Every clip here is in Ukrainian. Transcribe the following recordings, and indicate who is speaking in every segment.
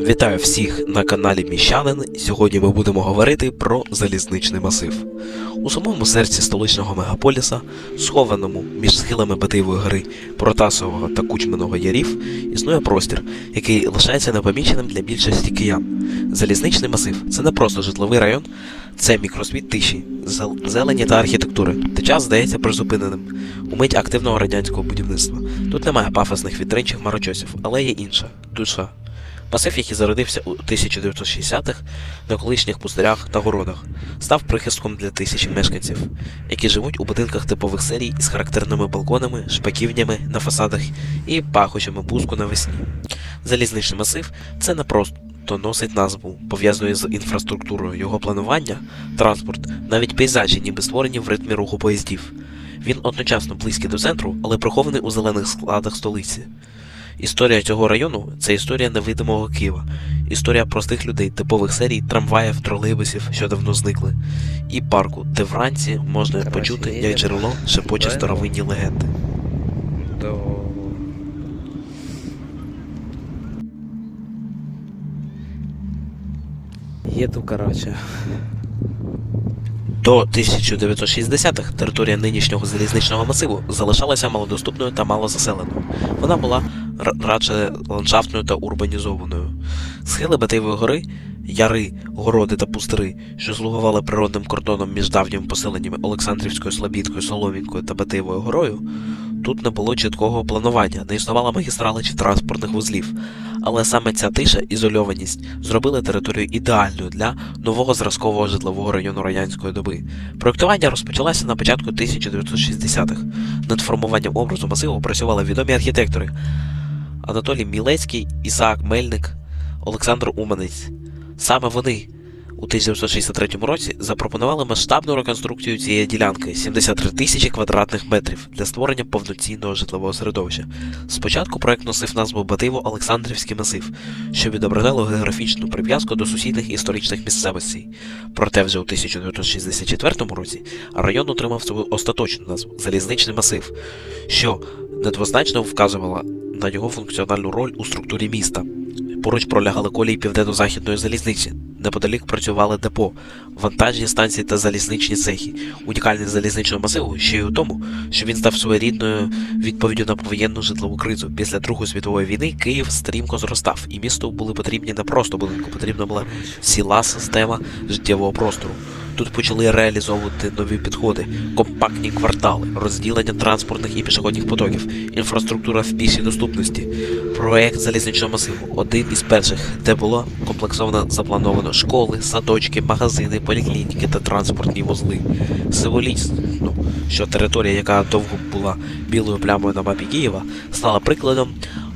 Speaker 1: Вітаю всіх на каналі Міщанин. Сьогодні ми будемо говорити про залізничний масив. У самому серці столичного мегаполіса, схованому між схилами Батиєвої гори, Протасового та Кучминого ярів, існує простір, який лишається непоміченим для більшості киян. Залізничний масив це не просто житловий район, це мікросвіт тиші, зелені та архітектури, де час здається призупиненим. Умить активного радянського будівництва. Тут немає пафосних вітрин чи хмарочосів, але є інша душа. Масив, який зародився у 1960-х на колишніх пустирях та городах, став прихистком для тисячі мешканців, які живуть у будинках типових серій із характерними балконами, шпаківнями на фасадах і пахощами пуску навесні. Залізничний масив це не просто носить назву, пов'язаної з інфраструктурою його планування, транспорт, навіть пейзажі, ніби створені в ритмі руху поїздів. Він одночасно близький до центру, але прихований у зелених складах столиці. Історія цього району це історія невидимого Києва, історія простих людей, типових серій, трамваїв, тролейбусів, що давно зникли, і парку, де вранці можна
Speaker 2: Коротше,
Speaker 1: почути, як джерело шепоче старовинні легенди.
Speaker 2: до... Їду, коротше.
Speaker 1: До 1960-х територія нинішнього залізничного масиву залишалася малодоступною та малозаселеною. Вона була радше ландшафтною та урбанізованою. Схили Батиєвої гори, яри, городи та пустири, що слугували природним кордоном між давніми поселеннями Олександрівською, Слобідкою, Соломінкою та Батиєвою горою, тут не було чіткого планування, не існувало магістрали чи транспортних вузлів. Але саме ця тиша, ізольованість зробили територію ідеальною для нового зразкового житлового району радянської доби. Проєктування розпочалося на початку 1960-х. Над формуванням образу масиву працювали відомі архітектори Анатолій Мілецький, Ісаак Мельник, Олександр Уманець. Саме вони у 1963 році запропонували масштабну реконструкцію цієї ділянки 73 тисячі квадратних метрів для створення повноцінного житлового середовища. Спочатку проект носив назву Бативо-Олександрівський масив, що відображало географічну прив'язку до сусідних історичних місцевостей. Проте вже у 1964 році район отримав свою остаточну назву Залізничний масив, що недвозначно вказувала на його функціональну роль у структурі міста. Поруч пролягали колії південно-західної залізниці. Неподалік працювали депо, вантажні станції та залізничні цехи. Унікальність залізничного масиву ще й у тому, що він став своєрідною відповіддю на повоєнну житлову кризу. Після Другої світової війни Київ стрімко зростав, і місту були потрібні не просто будинку, потрібна була ціла система життєвого простору. Тут почали реалізовувати нові підходи, компактні квартали, розділення транспортних і пішохідних потоків, інфраструктура в пішій доступності. Проект залізничного масиву один із перших, де було комплексовано заплановано школи, садочки, магазини, поліклініки та транспортні вузли. Символічно, що територія, яка довго була білою плямою на мапі Києва, стала прикладом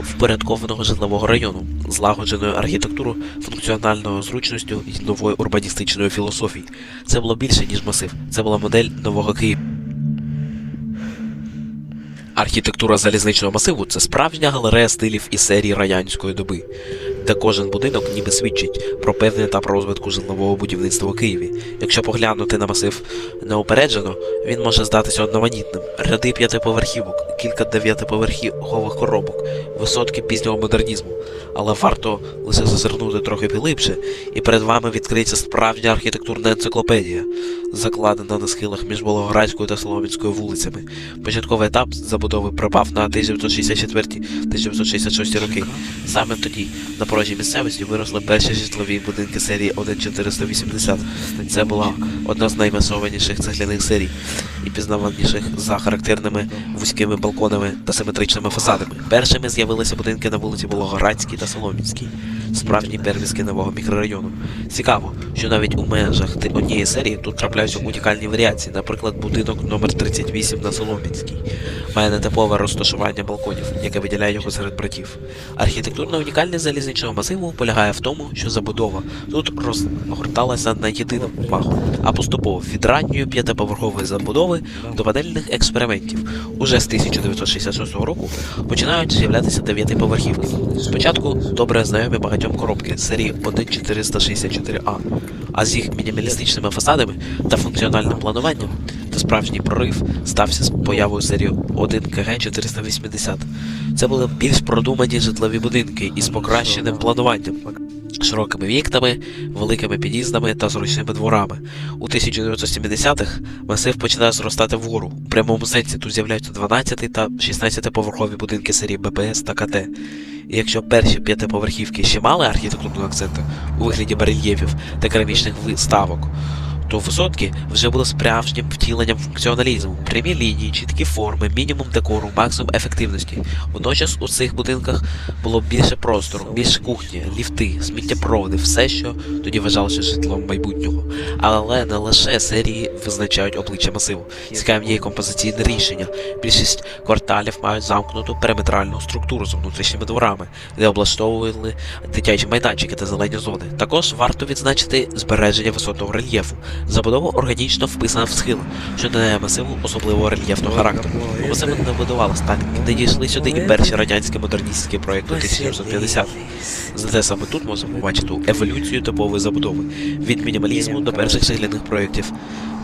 Speaker 1: впорядкованого житлового району, злагодженою архітектурою, функціональною зручністю і новою урбаністичною філософією. Це було більше, ніж масив. Це була модель нового Києва. Архітектура залізничного масиву це справжня галерея стилів і серій радянської доби, де кожен будинок ніби свідчить про певний етап розвитку житлового будівництва у Києві. Якщо поглянути на масив неупереджено, він може здатися одноманітним. Ряди п'ятиповерхівок, кілька дев'ятиповерхових коробок, висотки пізнього модернізму. Але варто лише зазирнути трохи глибше, і перед вами відкриється справжня архітектурна енциклопедія, закладена на схилах між Волгоградською та Соломінською вулицями. Початковий етап забудови припав на 1964-1966 роки. Саме тоді на порожній місцевості виросли перші житлові будинки серії 1480. Це була одна з наймасованіших цегляних серій і пізнаваніших за характерними вузькими балконами та симетричними фасадами. Першими з'явилися будинки на вулиці Волгоградській та Соломінській, справжні первіски нового мікрорайону. Цікаво, що навіть у межах однієї серії тут трапляються унікальні варіації, наприклад, будинок номер 38 на Соломінській. Має нетипове розташування балконів, яке виділяє його серед братів. Архітектурна унікальність залізничного масиву полягає в тому, що забудова тут розгорталася на єдиному маху, а поступово від ранньої п'ятиповерхової забудови до модельних експериментів. Уже з 1966 року починають з'являтися дев'ятиповерхівки. Спочатку добре знайомі багатьом коробки серії 1464А, а з їх мінімалістичними фасадами та функціональним плануванням Та справжній прорив стався з появою серії 1 КГ 480. Це були більш продумані житлові будинки із покращеним плануванням, широкими вікнами, великими під'їздами та зручними дворами. У 1970-х масив починає зростати вгору. У прямому сенсі тут з'являються 12 та 16 поверхові будинки серії БПС та КТ. І якщо перші п'ятиповерхівки ще мали архітектурну акценту у вигляді барельєфів та керамічних виставок, то висотки вже були справжнім втіленням функціоналізму, прямі лінії, чіткі форми, мінімум декору, максимум ефективності. Водночас у цих будинках було більше простору, більше кухні, ліфти, сміттєпроводи, все, що тоді вважалося житлом майбутнього. Але не лише серії визначають обличчя масиву. Цікавим є композиційне рішення. Більшість кварталів мають замкнуту периметральну структуру з внутрішніми дворами, де облаштовували дитячі майданчики та зелені зони. Також варто відзначити збереження висотного рельєфу. Забудова органічно вписана в схил, що надає масиву особливого рельєфного характеру. Масиви не будували Сталін, не дійшли сюди і перші радянські модерністські проекти 1950 Зате саме тут можемо побачити еволюцію типової забудови від мінімалізму до перших цегляних проєктів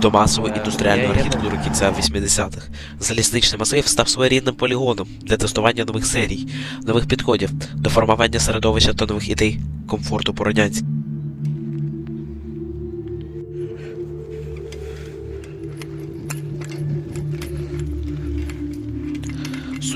Speaker 1: до масової індустріальної архітектури кінця 80-х. Залізничний масив став своєрідним полігоном для тестування нових серій, нових підходів до формування середовища та нових ідей комфорту по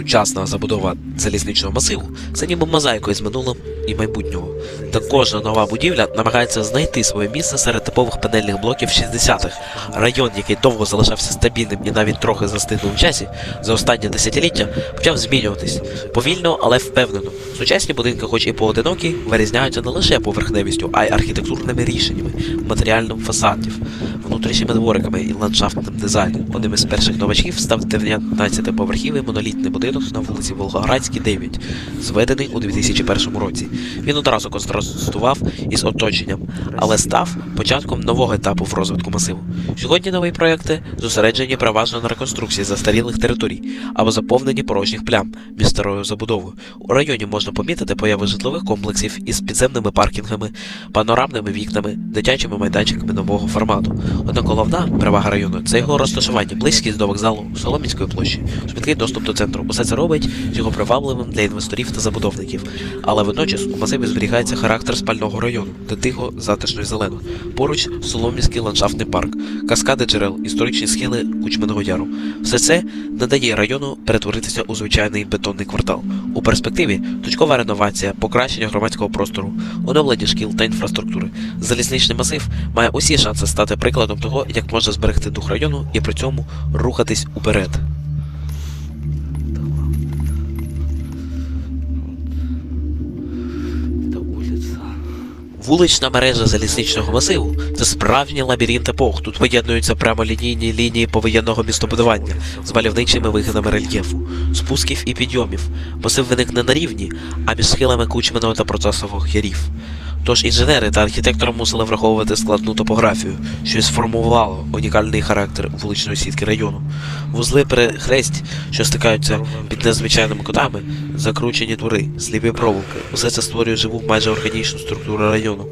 Speaker 1: Сучасна забудова залізничного масиву це ніби мозаїкою з минулого і майбутнього. Та кожна нова будівля намагається знайти своє місце серед типових панельних блоків 60-х. Район, який довго залишався стабільним і навіть трохи застиглим в часі, за останні десятиліття почав змінюватись повільно, але впевнено. Сучасні будинки, хоч і поодинокі, вирізняються не лише поверхневістю, а й архітектурними рішеннями, матеріальним фасадів, внутрішніми двориками і ландшафтним дизайном. Одним із перших новачків став 19-поверхівий монолітний будинок на вулиці Волгоградській, 9, зведений у 2001 році. Він одразу контрастував із оточенням, але став початком нового етапу в розвитку масиву. Сьогодні нові проекти зосереджені переважно на реконструкції застарілих територій або заповненні порожніх плям між старою забудовою. У районі можна помітити появи житлових комплексів із підземними паркінгами, панорамними вікнами, дитячими майданчиками нового формату. Однак головна перевага району це його розташування, близькість до вокзалу, Соломінської площі, швидкий доступ до центру. Усе це робить його привабливим для інвесторів та забудовників. Але водночас у масиві зберігається характер спального району, де тихо, затишно і зелено. Поруч Соломінський ландшафтний парк, каскади джерел, історичні схили Кучменного Яру. Все це не дає району перетворитися у звичайний бетонний квартал. У перспективі точкова реновація, покращення громадського простору, оновлення шкіл та інфраструктури. Залізничний масив має усі шанси стати прикладом того, як можна зберегти дух району і при цьому рухатись уперед. Вулична мережа залізничного масиву це справжній лабіринт епох. Тут поєднуються прямолінійні лінії повоєнного містобудування з мальовничими вигинами рельєфу, спусків і підйомів. Масив виникне на рівні, а між схилами кучменого та процесових ярів. Тож інженери та архітектори мусили враховувати складну топографію, що й сформувало унікальний характер вуличної сітки району. Вузли перехресть, що стикаються під незвичайними кутами, закручені двори, сліпі проволоки. Усе це створює живу майже органічну структуру району.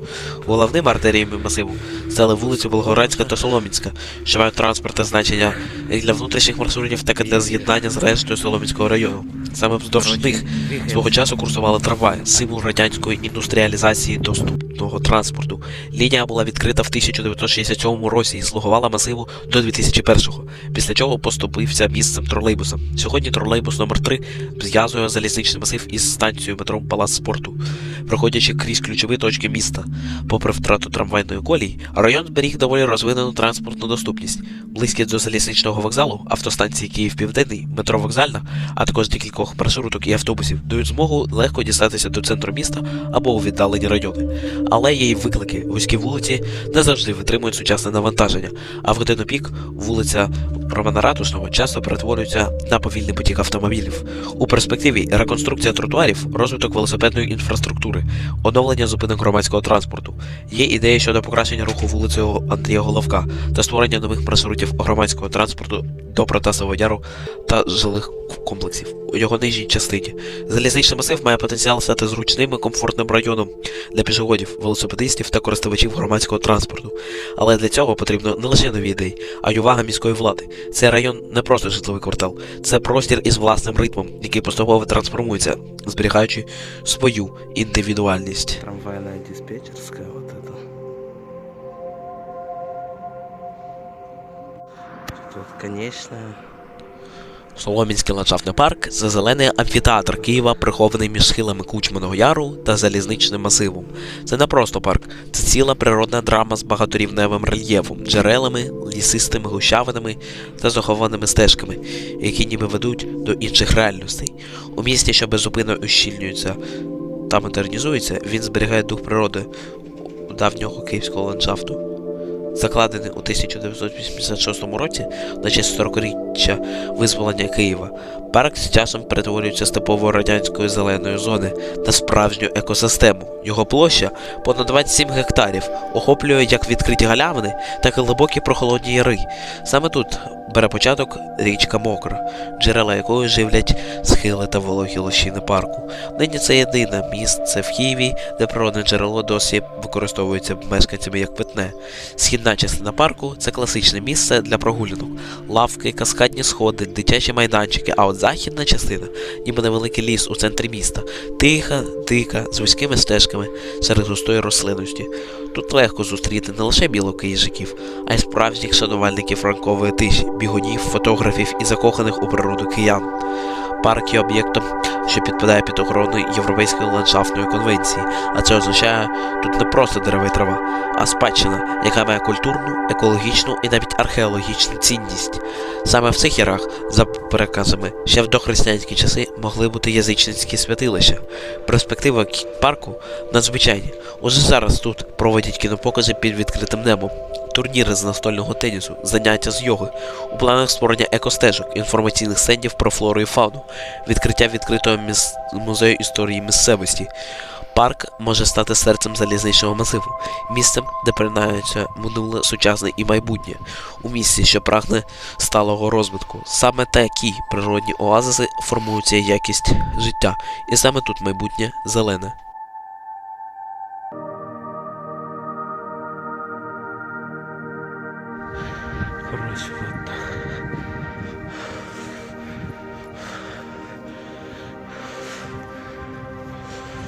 Speaker 1: Головними артеріями масиву стали вулиці Волгоградська та Соломінська, що мають транспортне значення як для внутрішніх маршрутів, так і для з'єднання з рештою Соломінського району. Саме вздовж них свого часу курсували трамваї, символ радянської індустріалізації доступного транспорту. Лінія була відкрита в 1967 році і слугувала масиву до 2001-го, після чого поступився місцем тролейбуса. Сьогодні тролейбус номер 3 зв'язує залізничний масив із станцією метро Палац спорту, проходячи крізь ключові точки міста. Попри втрату трамвайної колії, район зберіг доволі розвинену транспортну доступність. Близькість до залізничного вокзалу, автостанції Київ Південний, метро Вокзальна, а також декількох маршруток і автобусів дають змогу легко дістатися до центру міста або у віддалені райони. Але є й виклики. Вузькі вулиці не завжди витримують сучасне навантаження, а в годину пік вулиця Романа Ратушного часто перетворюється на повільний потік автомобілів. У перспективі реконструкція тротуарів, розвиток велосипедної інфраструктури інфраструктури, оновлення зупинок громадського транспорту. Є ідеї щодо покращення руху вулицею Андрія Головка та створення нових маршрутів громадського транспорту до Протасового Яру та жилих комплексів у його нижній частині. Залізничний масив має потенціал стати зручним і комфортним районом для пішоходів, велосипедистів та користувачів громадського транспорту. Але для цього потрібно не лише нові ідеї, а й увага міської влади. Цей район не просто житловий квартал, це простір із власним ритмом, який поступово трансформується, зберігаючи свою індивідуальність.
Speaker 2: Трамвайная диспетчерская вот это. Тут конечная.
Speaker 1: Соломінський ландшафтний парк це зелений амфітеатр Києва, прихований між схилами Кучманого Яру та залізничним масивом. Це не просто парк, це ціла природна драма з багаторівневим рельєфом, джерелами, лісистими гущавинами та захованими стежками, які ніби ведуть до інших реальностей. У місті, що безупинно ущільнюється та модернізується, він зберігає дух природи давнього київського ландшафту. Закладений у 1986 році на честь 40-річчя визволення Києва, парк з часом перетворюється з типової радянської зеленої зони на справжню екосистему. Його площа понад 27 гектарів, охоплює як відкриті галявини, так і глибокі прохолодні яри. Саме тут бере початок річка Мокра, джерела якої живлять схили та вологі лощини парку. Нині це єдине місце в Києві, де природне джерело досі використовується мешканцями як питне. Східна частина парку це класичне місце для прогулянок, лавки, каскадні сходи, дитячі майданчики, а от західна частина, ніби невеликий ліс у центрі міста, тиха, дика, з вузькими стежками серед густої рослинності. Тут легко зустріти не лише білок і їжаків, а й справжніх шанувальників ранкової тиші, бігунів, фотографів і закоханих у природу киян. Парк є об'єктом, що підпадає під охорону Європейської ландшафтної конвенції, а це означає тут не просто дерева і трава, а спадщина, яка має культурну, екологічну і навіть археологічну цінність. Саме в цих ярах, за переказами, ще в дохристиянські часи могли бути язичницькі святилища. Перспектива парку надзвичайні. Уже зараз тут проводять кінопокази під відкритим небом. Турніри з настольного тенісу, заняття з йоги, у планах створення екостежок, інформаційних стендів про флору і фауну, відкриття відкритого міс... музею історії місцевості. Парк може стати серцем залізничного масиву, місцем, де перейнаються минуле, сучасне і майбутнє, у місці, що прагне сталого розвитку. Саме такі природні оазиси формуються якість життя, і саме тут майбутнє зелене.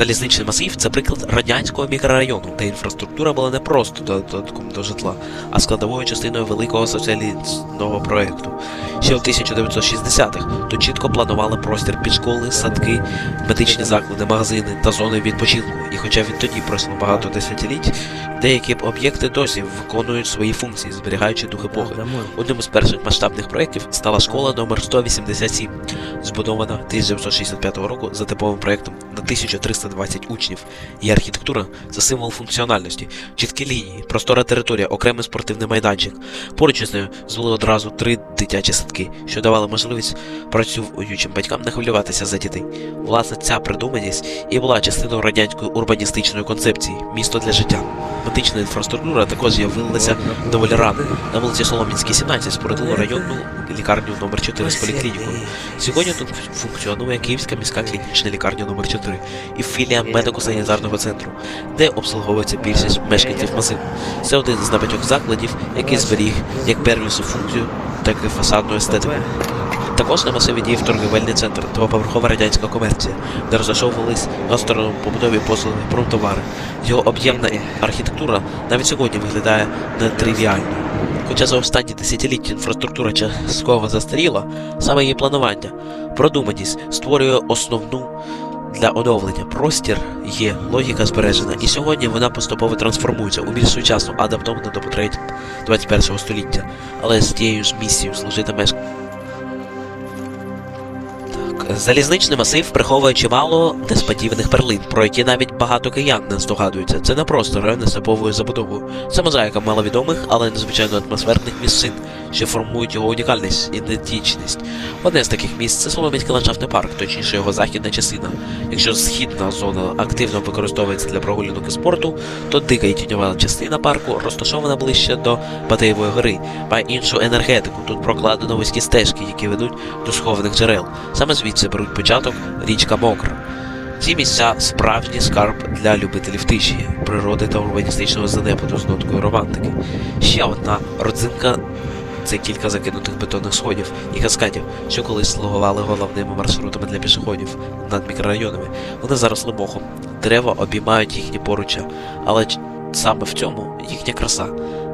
Speaker 1: Залізничний масив це приклад радянського мікрорайону, де інфраструктура була не просто додатком до житла, а складовою частиною великого соціалістичного проєкту. Ще у 1960-х тут чітко планували простір під школи, садки, медичні заклади, магазини та зони відпочинку. І хоча відтоді пройшло багато десятиліть, деякі об'єкти досі виконують свої функції, зберігаючи дух епохи. Одним із перших масштабних проєктів стала школа номер 187, збудована 1965 року за типовим проєктом на 1320 учнів. Її архітектура це символ функціональності, чіткі лінії, простора територія, окремий спортивний майданчик. Поруч із нею звели одразу три дитячі садки, що давали можливість працюючим батькам не хвилюватися за дітей. Власне, ця придуманість і була частиною радянської урбаністичної концепції місто для життя. Медична інфраструктура також з'явилася доволі рано. На вулиці Соломінській, 17 спорудили районну лікарню номер 4 з поліклінікою. Сьогодні тут функціонує Київська міська клінічна лікарня номер 4 і філія медико-санітарного центру, де обслуговується більшість мешканців масиву. Це один з небагатьох закладів, який зберіг як первісну функцію, так і фасадну естетику. Також на масиві діяв торгівельний центр двоповерхова радянська комерція, де розташовувались на побутові послуги, промтовари. Його об'ємна архітектура навіть сьогодні виглядає нетривіально. Хоча за останні десятиліття інфраструктура частково застаріла, саме її планування, продуманість створює основну для оновлення. Простір є, логіка збережена, і сьогодні вона поступово трансформується у більш сучасну, адаптовану до потреб 21 століття, але з тією ж місією служити мешканцям. Залізничний масив приховує чимало несподіваних перлин, про які навіть багато киян не здогадуються. Це не просто район з забудовою. Це мозаїка маловідомих, але надзвичайно атмосферних місцин, що формують його унікальність ідентичність. Одне з таких місць це Солом'янський ландшафтний парк, точніше його західна частина. Якщо східна зона активно використовується для прогулянок і спорту, то дика і тіньова частина парку розташована ближче до Батиєвої гори, має іншу енергетику. Тут прокладено вузькі стежки, які ведуть до схованих джерел. Саме звідси беруть початок річка Мокра. Ці місця справжній скарб для любителів тиші, природи та урбаністичного занепаду з ноткою романтики. Ще одна родзинка це кілька закинутих бетонних сходів і каскадів, що колись слугували головними маршрутами для пішоходів над мікрорайонами. Вони заросли мохом. Дерева обіймають їхні поруччя, але саме в цьому їхня краса.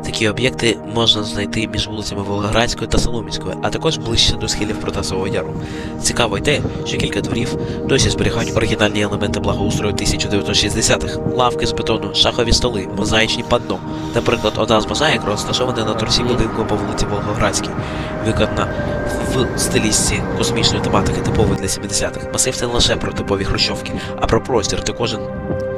Speaker 1: Такі об'єкти можна знайти між вулицями Волгоградської та Соломінської, а також ближче до схилів Протасового Яру. Цікаво й те, що кілька дворів досі зберігають оригінальні елементи благоустрою 1960-х: лавки з бетону, шахові столи, мозаїчні панно. Наприклад, одна з мозаїк розташована на торці будинку по вулиці Волгоградській, виконана в стилістці космічної тематики, типової для 70-х. Масив це не лише про типові хрущовки, а про простір, де кожен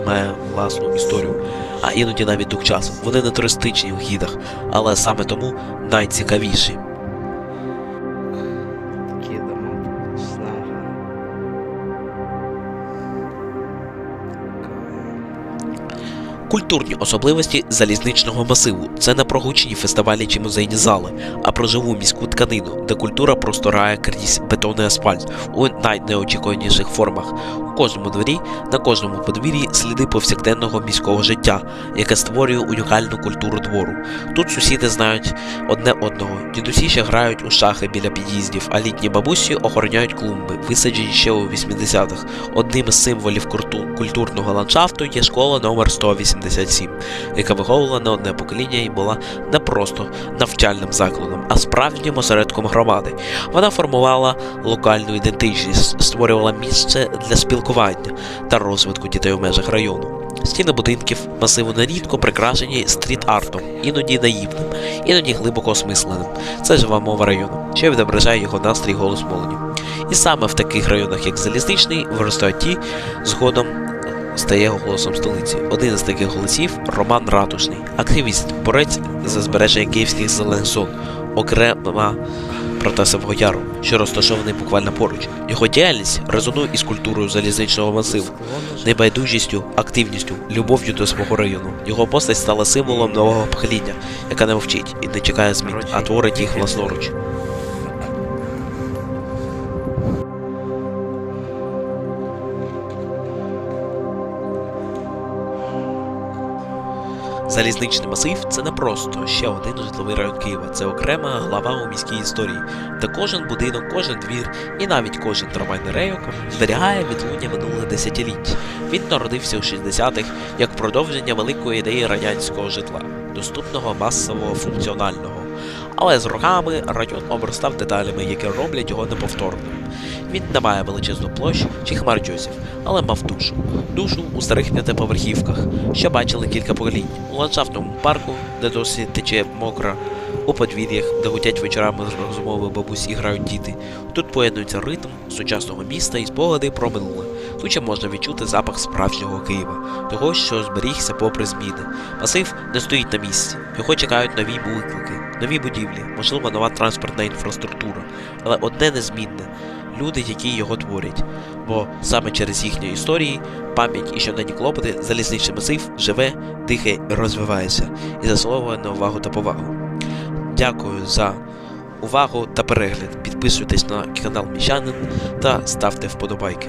Speaker 1: має власну історію, а іноді навіть дух часу. Вони не туристичні в гідах, але саме тому найцікавіші. Культурні особливості залізничного масиву це не про гучні фестивалі чи музейні зали, а про живу міську тканину, де культура просторає крізь бетон і асфальт у найнеочікуваніших формах. У кожному дворі, на кожному подвір'ї сліди повсякденного міського життя, яке створює унікальну культуру двору. Тут сусіди знають одне одного, дідусі ще грають у шахи біля під'їздів, а літні бабусі охороняють клумби, висаджені ще у 80-х. Одним із символів культурного ландшафту є школа номер 187, яка виховувала не одне покоління і була не просто навчальним закладом, а справжнім осередком громади. Вона формувала локальну ідентичність, створювала місце для спілкування та розвитку дітей у межах району. Стіни будинків масиву нерідко прикрашені стріт-артом, іноді наївним, іноді глибоко осмисленим. Це жива мова району, що відображає його настрій голос молоді. І саме в таких районах, як Залізничний, виростають ті, згодом стає голосом столиці. Один з таких голосів Роман Ратушний, активіст, борець за збереження київських зелених зон, окрема Протасового Яру, що розташований буквально поруч. Його діяльність резонує із культурою залізничного масиву, небайдужістю, активністю, любов'ю до свого району. Його постать стала символом нового покоління, яка не мовчить і не чекає змін, а творить їх власноруч. Залізничний масив це не просто ще один житловий район Києва, це окрема глава у міській історії, де кожен будинок, кожен двір і навіть кожен трамвайний рейок зберігає відлуння минулих десятиліть. Він народився у 60-х як продовження великої ідеї радянського житла, доступного, масового, функціонального. Але з роками район обростав деталями, які роблять його неповторним. Він не має величезну площ чи хмарочосів, але мав душу. Душу у старих п'ятиповерхівках, що бачили кілька поколінь, у ландшафтному парку, де досі тече мокра, у подвір'ях, де гутять вечорами розмови бабусі грають діти. Тут поєднується ритм сучасного міста і спогади про минуле. Ще можна відчути запах справжнього Києва, того, що зберігся попри зміни. Масив не стоїть на місці. Його чекають нові виклики, нові будівлі, можливо, нова транспортна інфраструктура. Але одне незмінне люди, які його творять. Бо саме через їхні історії, пам'ять і щоденні клопоти залізничний масив живе, дихає розвивається і заслуговує на увагу та повагу. Дякую за увагу та перегляд. Підписуйтесь на канал Міщанин та ставте вподобайки.